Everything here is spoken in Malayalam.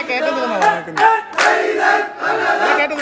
ഞാൻ കേട്ടത് കേട്ടത്